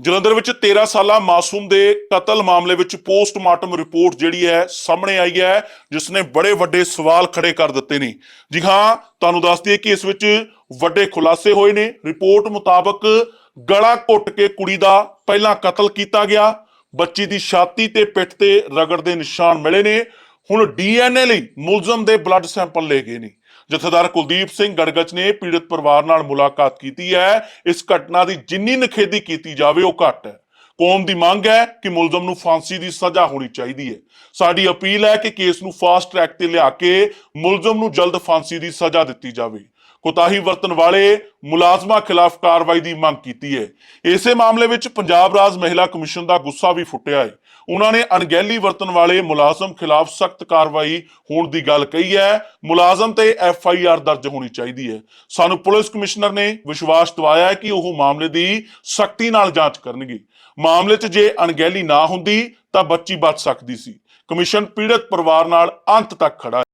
ਜਲੰਧਰ ਵਿੱਚ 13 ਸਾਲਾ ਮਾਸੂਮ ਦੇ ਕਤਲ ਮਾਮਲੇ ਵਿੱਚ ਪੋਸਟਮਾਰਟਮ ਰਿਪੋਰਟ ਜਿਹੜੀ ਹੈ ਸਾਹਮਣੇ ਆਈ ਹੈ, ਜਿਸ ਨੇ ਬੜੇ ਵੱਡੇ ਸਵਾਲ ਖੜੇ ਕਰ ਦਿੱਤੇ ਨੇ। ਜੀ ਹਾਂ, ਤੁਹਾਨੂੰ ਦੱਸ ਦਈਏ ਕਿ ਇਸ ਵਿੱਚ ਵੱਡੇ ਖੁਲਾਸੇ ਹੋਏ ਨੇ। ਰਿਪੋਰਟ ਮੁਤਾਬਕ ਗਲਾ ਘੁੱਟ ਕੇ ਕੁੜੀ ਦਾ ਪਹਿਲਾਂ ਕਤਲ ਕੀਤਾ ਗਿਆ। ਬੱਚੀ ਦੀ ਛਾਤੀ ਤੇ ਪਿੱਠ ਤੇ ਰਗੜ ਦੇ ਨਿਸ਼ਾਨ ਮਿਲੇ ਨੇ। ਹੁਣ ਡੀਐਨਏ ਲਈ ਮੁਲਜ਼ਮ ਦੇ ਬਲੱਡ ਸੈਂਪਲ ਲਏ ਗਏ ਨੇ। ਜਥੇਦਾਰ ਕੁਲਦੀਪ ਸਿੰਘ ਗੜਗਚ ਨੇ ਪੀੜਤ ਪਰਿਵਾਰ ਨਾਲ ਮੁਲਾਕਾਤ ਕੀਤੀ ਹੈ। ਇਸ ਘਟਨਾ ਦੀ ਜਿੰਨੀ ਨਖੇਦੀ ਕੀਤੀ ਜਾਵੇ, ਉਹ ਘੱਟ ਹੈ। ਕੌਮ ਦੀ ਮੰਗ ਹੈ ਕਿ ਮੁਲਜ਼ਮ ਨੂੰ ਫਾਂਸੀ ਦੀ ਸਜ਼ਾ ਹੋਣੀ ਚਾਹੀਦੀ ਹੈ। ਸਾਡੀ ਅਪੀਲ ਹੈ ਕਿ ਕੇਸ ਨੂੰ ਫਾਸਟ ਟਰੈਕ ਤੇ ਲਿਆ ਕੇ ਮੁਲਜ਼ਮ ਨੂੰ ਜਲਦ ਫਾਂਸੀ ਦੀ ਸਜ਼ਾ ਦਿੱਤੀ ਜਾਵੇ। ਕੋਤਾਹੀ ਵਰਤਣ ਵਾਲੇ ਮੁਲਾਜ਼ਮਾਂ ਖਿਲਾਫ ਕਾਰਵਾਈ ਦੀ ਮੰਗ ਕੀਤੀ ਹੈ। ਇਸੇ ਮਾਮਲੇ ਵਿੱਚ ਪੰਜਾਬ ਰਾਜ ਮਹਿਲਾ ਕਮਿਸ਼ਨ ਦਾ ਗੁੱਸਾ ਵੀ ਫੁੱਟਿਆ ਹੈ। ਉਹਨਾਂ ਨੇ ਅਣਗਹਿਲੀ ਵਰਤਣ ਵਾਲੇ ਮੁਲਾਜ਼ਮ ਖਿਲਾਫ ਸਖਤ ਕਾਰਵਾਈ ਹੋਣ ਦੀ ਗੱਲ ਕਹੀ ਹੈ। ਮੁਲਾਜ਼ਮ ਤੇ ਐਫ ਆਈ ਆਰ ਦਰਜ ਹੋਣੀ ਚਾਹੀਦੀ ਹੈ। ਸਾਨੂੰ ਪੁਲਿਸ ਕਮਿਸ਼ਨਰ ਨੇ ਵਿਸ਼ਵਾਸ ਦਿਵਾਇਆ ਹੈ ਕਿ ਉਹ ਮਾਮਲੇ ਦੀ ਸਖਤੀ ਨਾਲ ਜਾਂਚ ਕਰਨਗੇ। ਮਾਮਲੇ 'ਚ ਜੇ ਅਣਗਹਿਲੀ ਨਾ ਹੁੰਦੀ ਤਾਂ ਬੱਚੀ ਬਚ ਸਕਦੀ ਸੀ। ਕਮਿਸ਼ਨ ਪੀੜਤ ਪਰਿਵਾਰ ਨਾਲ ਅੰਤ ਤੱਕ ਖੜਾ ਹੈ।